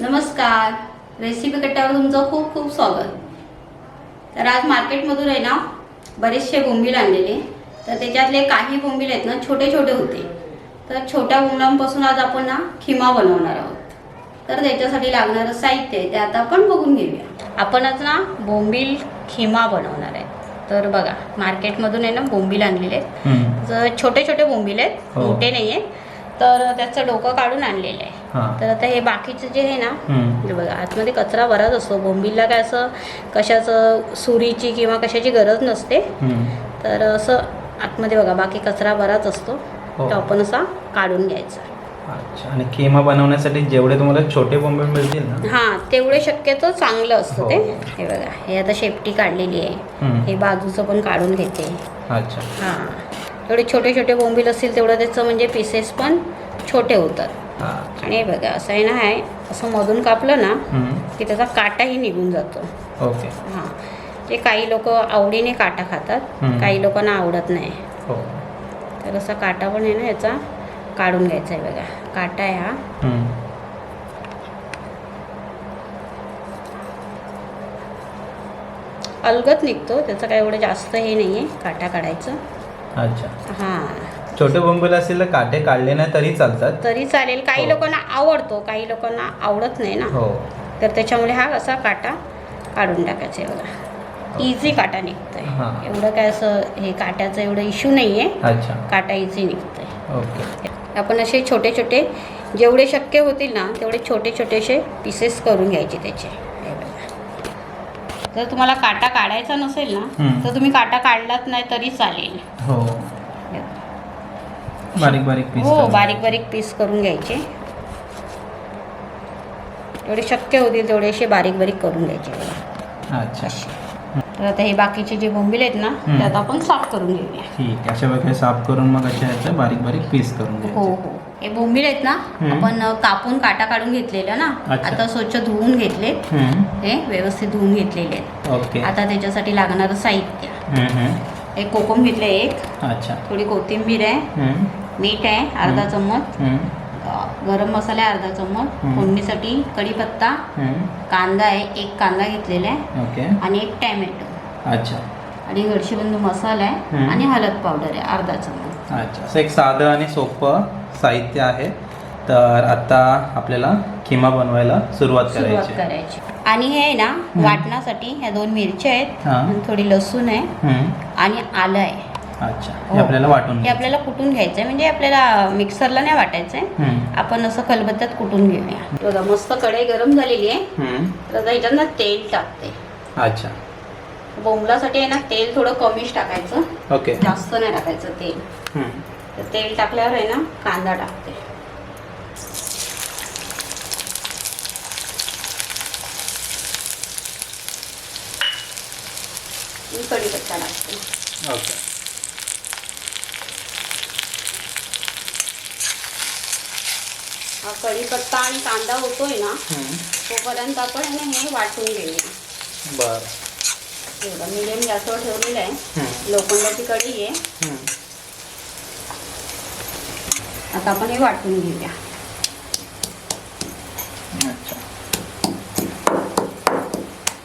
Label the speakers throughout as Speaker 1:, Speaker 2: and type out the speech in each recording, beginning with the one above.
Speaker 1: नमस्कार. रेसिपी कट्ट्यावर तुमचं खूप खूप स्वागत. तर आज मार्केटमधून आहे ना बरेचसे बोंबील आणलेले. तर त्याच्यातले काही बोंबील आहेत ना छोटे छोटे होते. तर छोट्या बोंबलांपासून आज आपण ना खिमा बनवणार आहोत. तर त्याच्यासाठी लागणारं साहित्य आहे ते आता आपण बघून घेऊया. आपण आज ना बोंबील खिमा बनवणार आहे. तर बघा मार्केटमधून आहे ना बोंबील आणलेले आहेत. तर छोटे छोटे बोंबील आहेत
Speaker 2: हो.
Speaker 1: मोठे नाही आहेत तर त्याचं डोकं काढून आणलेलं आहे. तर आता हे बाकीचे जे आहे ना. हे बघा आतमध्ये कचरा बराच असतो बोंबीलला काय असं कशाचं सुरीची किंवा कशाची गरज नसते. तर असं आतमध्ये बघा बाकी कचरा बराच असतो
Speaker 2: हो.
Speaker 1: तो आपण असा काढून घ्यायचा
Speaker 2: अच्छा आणि खिमा बनवण्यासाठी जेवढे तुम्हाला छोटे बोंबे मिळतील ना
Speaker 1: हां तेवढे शक्यतो चांगलं असतं ते
Speaker 2: हो.
Speaker 1: हे बघा हे आता शेपटी काढलेली आहे. हे बाजूचं पण काढून घेते
Speaker 2: अच्छा
Speaker 1: हां जेवढे छोटे छोटे बोंबील असतील तेवढं त्याचं म्हणजे पीसेस पण छोटे होतात. आणि बघा असं आहे ना आहे असं मधून कापलं ना. की त्याचा काटाही निघून जातो.
Speaker 2: ओके.
Speaker 1: हां. ते काही लोक आवडीने काटा खातात. काही लोकांना आवडत नाही.
Speaker 2: हो.
Speaker 1: तर असा काटा पण आहे ना याचा काढून घ्यायचा आहे बघा. काटा आहे हा. अलगत निघतो त्याचं काय एवढं जास्त हे नाही आहे काटा काढायचं.
Speaker 2: अच्छा.
Speaker 1: हां.
Speaker 2: छोटे बोंबेल असतील तर काटे काढले नाही तरी चालतात.
Speaker 1: तरी चालेल. काही
Speaker 2: हो.
Speaker 1: लोकांना आवडतो काही लोकांना आवडत नाही ना.
Speaker 2: हो.
Speaker 1: तर त्याच्यामुळे हा असा काटा काढून टाकायचा आहे बघा. इझी काटा निघतोय.
Speaker 2: हां.
Speaker 1: एवढं काय असं हे काट्याचं एवढं इश्यू नाही आहे
Speaker 2: अच्छा.
Speaker 1: काटा इझी निघतोय.
Speaker 2: ओके.
Speaker 1: आपण असे छोटे छोटे जेवढे शक्य होतील ना तेवढे छोटे छोटेसे पीसेस करून घ्यायचे त्याचे. हे बघा. जर तुम्हाला काटा काढायचा नसेल ना. तर तुम्ही काटा काढलात नाही तरी चालेल.
Speaker 2: हो. बारीक बारीक पीस
Speaker 1: हो बारीक बारीक पीस करून घ्यायचे जेवढे शक्य होतील तेवढे असे बारीक बारीक करून घ्यायचे.
Speaker 2: अच्छा
Speaker 1: तर आता हे बाकीचे जे बोंबील आहेत ना
Speaker 2: हम्म.
Speaker 1: ते आता आपण साफ करून घेऊया
Speaker 2: ठीक अशा प्रकारे साफ करून मग अशा ह्याचं बारीक बारीक पीस करून
Speaker 1: हो
Speaker 2: घ्यायचे
Speaker 1: हो हे बोंबील आहेत ना. आपण कापून काटा काढून घेतलेलं ना. आता स्वच्छ धुवून घेतले. हे व्यवस्थित धुवून घेतलेले आहेत आता त्याच्यासाठी लागणारं साहित्य. एक कोकम घेतलं एक
Speaker 2: अच्छा
Speaker 1: थोडी कोथिंबीर आहे. मीठ आहे अर्धा. चम्मच. गरम मसाला आहे अर्धा चम्मच. फोडणीसाठी कढीपत्ता. कांदा आहे एक कांदा घेतलेला आहे.
Speaker 2: ओके.
Speaker 1: आणि एक टॅमॅटो.
Speaker 2: अच्छा.
Speaker 1: आणि गडशीबंधू मसाला आहे. आणि हळद पावडर आहे अर्धा चम्मच.
Speaker 2: अच्छा. असं एक साधं आणि सोपं साहित्य आहे. तर आता आपल्याला किमा बनवायला सुरुवात करायची
Speaker 1: आणि हे आहे ना वाटण्यासाठी ह्या दोन मिरच्या आहेत. थोडी लसूण आहे. आणि आलं आहे.
Speaker 2: अच्छा.
Speaker 1: हो.
Speaker 2: हे. आपल्याला वाटून
Speaker 1: हे
Speaker 2: घ्यायचं.
Speaker 1: आपल्याला कुटून घ्यायचं आहे म्हणजे आपल्याला मिक्सरला नाही वाटायचं आहे
Speaker 2: हम्म.
Speaker 1: आपण असं खलबत्त्यात कुटून घेऊया? बघा मस्त कढई गरम झालेली आहे.
Speaker 2: हम्म.
Speaker 1: तर आता ह्याच्यात ना तेल टाकते.
Speaker 2: अच्छा.
Speaker 1: बोंबलासाठी आहे ना तेल थोडं कमीच टाकायचं.
Speaker 2: ओके.
Speaker 1: जास्त नाही टाकायचं तेल.
Speaker 2: हम्म.
Speaker 1: तर तेल टाकल्यावर आहे ना कांदा टाकते. कढीपत्ता टाकते.
Speaker 2: ओके.
Speaker 1: हा कढीपत्ता आणि कांदा होतोय ना. तोपर्यंत आपण हे वाटून घेऊया.
Speaker 2: बरं.
Speaker 1: एवढं मिडियम गॅसवर ठेवलेलं आहे. लोखंडाची कढई आहे. आता आपण हे वाटून घेऊया.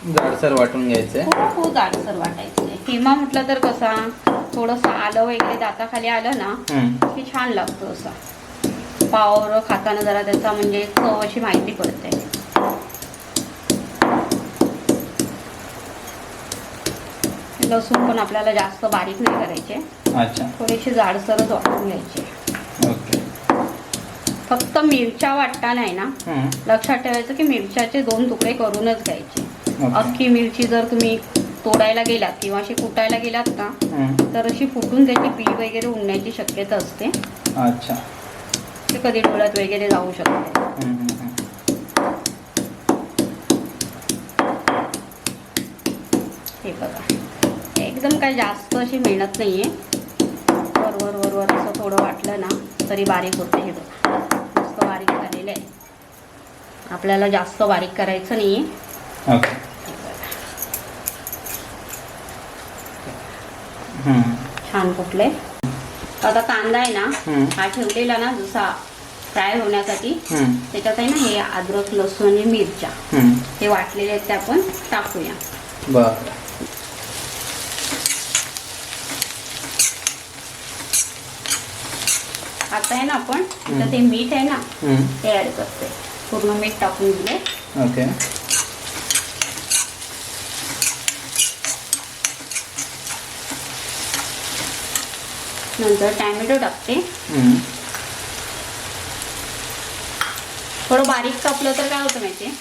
Speaker 2: जाडसर वाटून घ्यायचंय.
Speaker 1: खूप जाडसर वाटायचं आहे किमा म्हटलं तर कसा थोडंसं आलं वगैरे दाताखाली आलं ना. की छान लागतो असा. पावर खाताना जरा त्याचा म्हणजे चव अशी माहिती पडते. लसूण पण आपल्याला जास्त बारीक नाही करायचे.
Speaker 2: अच्छा.
Speaker 1: थोडीशी जाडसरच वाटून घ्यायची.
Speaker 2: ओके.
Speaker 1: फक्त मिरच्या वाटताना आहे ना. लक्षात ठेवायचं की मिरच्याचे दोन तुकडे करूनच घ्यायचे. अख्खी मिरची जर तुम्ही तोडायला गेलात किंवा अशी कुटायला गेलात ना. तर अशी फुटून त्याची बी वगैरे उडण्याची शक्यता असते.
Speaker 2: अच्छा.
Speaker 1: ते कधी डोळ्यात वगैरे जाऊ शकते. हे बघा. एकदम काय जास्त अशी मेहनत नाही आहे वर वर वर वर असं थोडं वाटलं ना तरी बारीक होते हे बघा. मस्त बारीक झालेलं आहे. आपल्याला जास्त बारीक करायचं नाही आहे. छान कुठले आता कांदा आहे ना. हा ठेवलेला ना जसा फ्राय होण्यासाठी त्याच्यात आहे ना हे अद्रक लसूण आणि मिरच्या. हे वाटलेले आहेत ते आपण टाकूया.
Speaker 2: बरं.
Speaker 1: आता आहे ना आपण हे मीठ आहे ना ते ॲड करते. पूर्ण मीठ टाकून दिले
Speaker 2: ओके.
Speaker 1: नंतर टॅमॅटो टाकते. थोडं बारीक कापलं तर काय होतं माहिती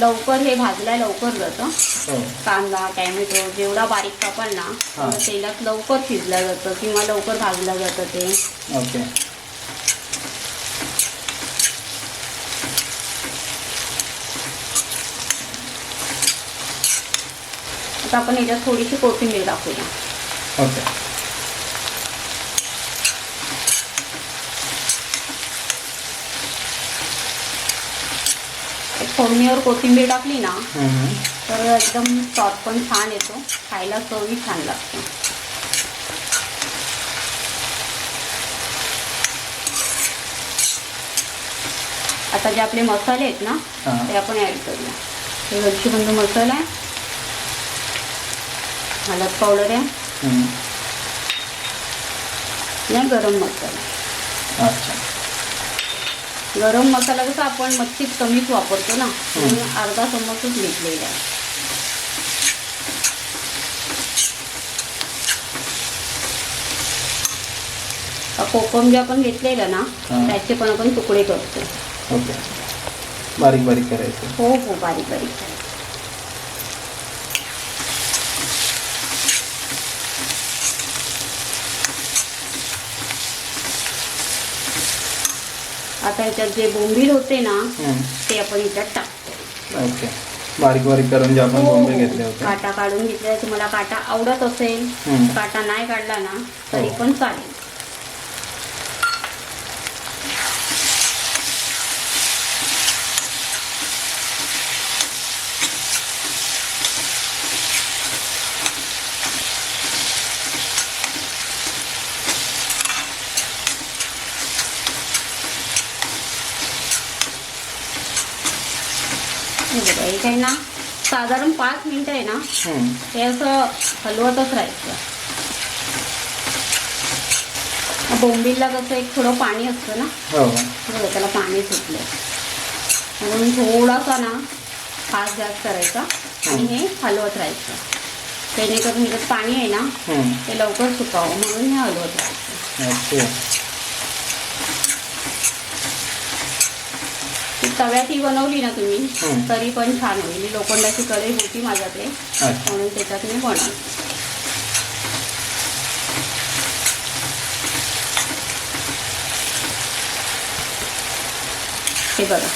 Speaker 1: लवकर हे भाजल्या लवकर जातं.
Speaker 2: हो.
Speaker 1: कांदा टॅमॅटो जेवढा बारीक कापाल ना तेलात लवकर शिजलं जातं किंवा लवकर भाजलं जातं ते.
Speaker 2: ओके.
Speaker 1: आता आपण याच्यात थोडीशी कोथिंबीर टाकूया.
Speaker 2: ओके
Speaker 1: एक फोडणीवर कोथिंबीर टाकली ना तर एकदम स्वाद पण छान येतो. खायला चवही छान लागते. आता जे आपले मसाले आहेत ना ते आपण ॲड करूया. हे गच्चीबंद मसाला आहे. हळद पावडर आहे. गरम मसाला.
Speaker 2: अच्छा.
Speaker 1: गरम मसाला कसा आपण मच्छीत कमीच वापरतो ना म्हणून अर्धा चम्मचच घेतलेला आहे. कोकम जे आपण घेतलेलं ना. त्याचे पण आपण तुकडे करतो.
Speaker 2: बारीक बारीक करायचं.
Speaker 1: हो हो बारीक बारीक आता ह्याच्यात जे बोंबील होते ना ते आपण ह्याच्यात टाकतो.
Speaker 2: ओके. बारीक बारीक करून जे आपण
Speaker 1: हो, हो.
Speaker 2: घेतले होते.
Speaker 1: काटा काढून घेतला. तुम्हाला काटा आवडत असेल काटा नाही काढला ना तरी
Speaker 2: हो.
Speaker 1: पण चालेल. हे बघा ना साधारण पाच मिनिटं आहे ना. हे असं हलवतच राहायचं. बोंबिलला कसं एक थोडं पाणी असतं ना.
Speaker 2: हो.
Speaker 1: त्याला पाणी सुटलं. म्हणून थोडासा ना फास्ट गॅस करायचा आणि हे हलवत राहायचं. जेणेकरून पाणी आहे ना ते लवकर सुकावं. म्हणून हे हलवत राहायचं
Speaker 2: ओके
Speaker 1: ती तव्यात ही बनवली ना तुम्ही. तरी पण छान होईल ही लोखंडाची कढई होती माझ्याकडे म्हणून त्याच्यात मी बनवली. हे बघा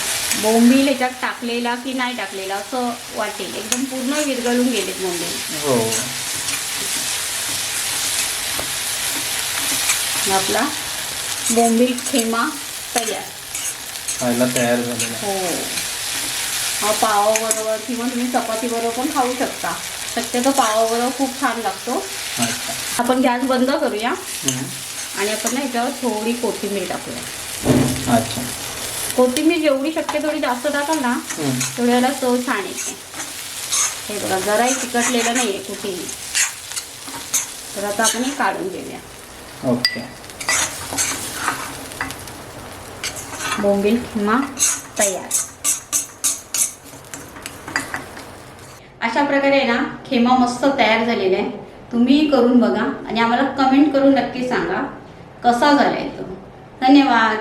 Speaker 1: बोंबील याच्यात टाकलेला की नाही टाकलेला असं वाटेल. एकदम पूर्ण विरघळून गेलेत बोंबील.
Speaker 2: हो.
Speaker 1: आपला बोंबील खेमा तयार.
Speaker 2: खायला तयार झालेलं.
Speaker 1: हो. हा पावाबरोबर किंवा तुम्ही चपातीबरोबर पण खाऊ शकता. शक्यतो पावाबरोबर खूप छान लागतो. आपण गॅस बंद करूया. आणि आपण ना याच्यावर थोडी कोथिंबीर टाकूया.
Speaker 2: अच्छा.
Speaker 1: कोथिंबीर जेवढी शक्य थोडी जास्त टाकाल ना तेवढ्याला चव छान येते. हे बघा जराही चिकटलेलं नाही आहे कुठेही. तर आता आपण हे काढून घेऊया.
Speaker 2: ओके.
Speaker 1: बोंबील खिमा तयार. अशा प्रकारे ना खेमा मस्त तयार झालेला आहे. तुम्ही करून बघा आणि आम्हाला कमेंट करून नक्की सांगा कसा झालाय तो. धन्यवाद.